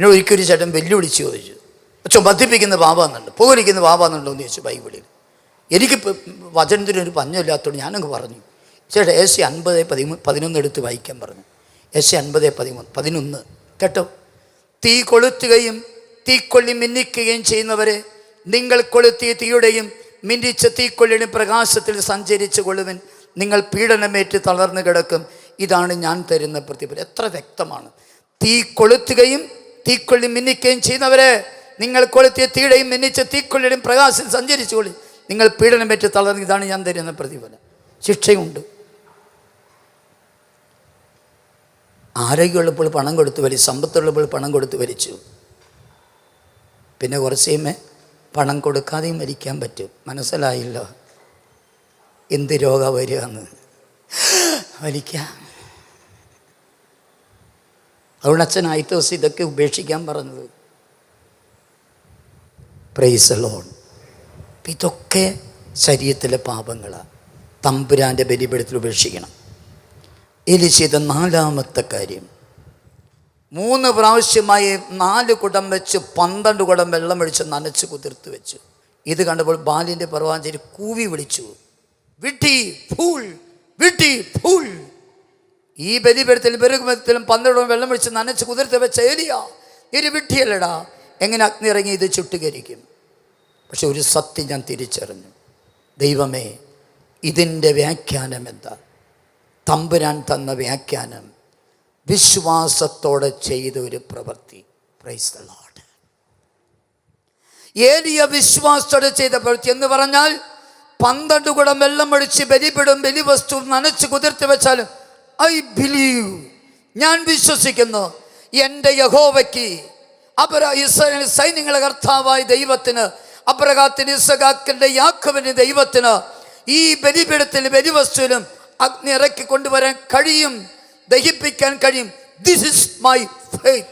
പിന്നെ ഒരിക്കലും ചേട്ടൻ വെല്ലുവിളിച്ച് ചോദിച്ചു. പക്ഷെ മദ്യപ്പിക്കുന്ന പാപാന്നുണ്ട്. പുകലിക്കുന്ന പാപാന്നുണ്ടോ? എന്ന് ചോദിച്ചു ബൈബിളിൽ. എനിക്ക് വചനത്തിനൊരു പഞ്ഞമില്ലാത്തതുകൊണ്ട് ഞാനങ്ങ് പറഞ്ഞു. ചേട്ടാ എ സി അൻപത് പതിമൂ പതിനൊന്ന് എടുത്ത് വായിക്കാൻ പറഞ്ഞു. എ സി അൻപത് പതിമൂന്ന് പതിനൊന്ന്. കേട്ടോ? തീ കൊളുത്തുകയും തീക്കൊള്ളി മിന്നിക്കുകയും ചെയ്യുന്നവരെ നിങ്ങൾ കൊളുത്തിയ തീയുടെയും മിന്നിച്ച തീക്കൊള്ളിയുടെ പ്രകാശത്തിൽ സഞ്ചരിച്ചു കൊള്ളുവൻ. നിങ്ങൾ പീഡനമേറ്റ് തളർന്നു കിടക്കും. ഇതാണ് ഞാൻ തരുന്ന പ്രതിഫലം. എത്ര വ്യക്തമാണ്. തീ കൊളുത്തുകയും തീക്കൊള്ളി മിന്നിക്കുകയും ചെയ്യുന്നവരെ നിങ്ങൾ കൊളുത്തിയ തീടയും മിന്നിച്ച തീക്കൊള്ളിയുടെയും പ്രകാശം സഞ്ചരിച്ചു കൊള്ളി. നിങ്ങൾ പറ്റി തളർന്നു ഇതാണ് ഞാൻ തരുന്ന പ്രതിഫലം. ശിക്ഷയുണ്ട്. ആരോഗ്യമുള്ളപ്പോൾ പണം കൊടുത്തു വലിച്ചു സമ്പത്തുള്ളപ്പോൾ പണം കൊടുത്തു വലിച്ചു. പിന്നെ കുറച്ചേമേ പണം കൊടുക്കാതെയും മരിക്കാൻ പറ്റും. മനസ്സിലായില്ലോ? എന്ത് രോഗ വരികയെന്ന്? വലിക്കാം അതുകൊണ്ട് അച്ഛൻ ആയിട്ട് ദിവസം ഇതൊക്കെ ഉപേക്ഷിക്കാൻ പറഞ്ഞത്. പ്രൈസ് ലോൺ ഇതൊക്കെ ശരീരത്തിലെ പാപങ്ങളാണ് തമ്പുരാന്റെ ബലിപീഠത്തിൽ ഉപേക്ഷിക്കണം. എലി ചെയ്ത നാലാമത്തെ കാര്യം. മൂന്ന് പ്രാവശ്യമായി നാല് കുടം വെച്ച് പന്ത്രണ്ട് കുടം വെള്ളം ഒഴിച്ച് നനച്ച് കുതിർത്ത് വെച്ചു. ഇത് കണ്ടപ്പോൾ ബാലിന്റെ പർവാഞ്ചേരി കൂവി വിളിച്ചു. വിട്ടി ഫൂൾ വിട്ടി ഫൂൾ. ഈ ബലിപീഠത്തിലും പെരുകുമത്തിലും പന്ത്രണ്ടും വെള്ളം ഒഴിച്ച് നനച്ച് കുതിർത്ത് വെച്ച ഏലിയ ഇരു വിട്ടിയല്ലടാ എങ്ങനെ അഗ്നി ഇറങ്ങി ഇത് ചുട്ടുകരിക്കും? പക്ഷെ ഒരു സത്യം ഞാൻ തിരിച്ചറിഞ്ഞു. ദൈവമേ ഇതിന്റെ വ്യാഖ്യാനം എന്താ? തമ്പുരാൻ തന്ന വ്യാഖ്യാനം വിശ്വാസത്തോടെ ചെയ്ത ഒരു പ്രവൃത്തി. പ്രൈസ് ദ ലോർഡ് ഏലിയ വിശ്വാസത്തോടെ ചെയ്ത പ്രവൃത്തി എന്ന് പറഞ്ഞാൽ പന്ത്രണ്ട് കുടം വെള്ളം ഒഴിച്ച് ബലിപിടും ബലിവസ്തു നനച്ച് കുതിർത്ത് വെച്ചാൽ ഐ ബിലീവ് ഞാൻ വിശ്വസിക്കുന്നു. എന്റെ യഹോവയ്ക്ക് അപര ഇസ്രായേൽ സൈന്യങ്ങളെ കർത്താവായ ദൈവത്തിന് അപ്രകാത്തിന് ഇസഖാക്കിന്റെ യാക്കവിന്റെ ദൈവത്തിന് ഈ ബലിപീഠത്തിൽ ബലിവസ്തുവിലും അഗ്നി ഇറക്കി കൊണ്ടുവരാൻ കഴിയും ദഹിപ്പിക്കാൻ കഴിയും. This is my faith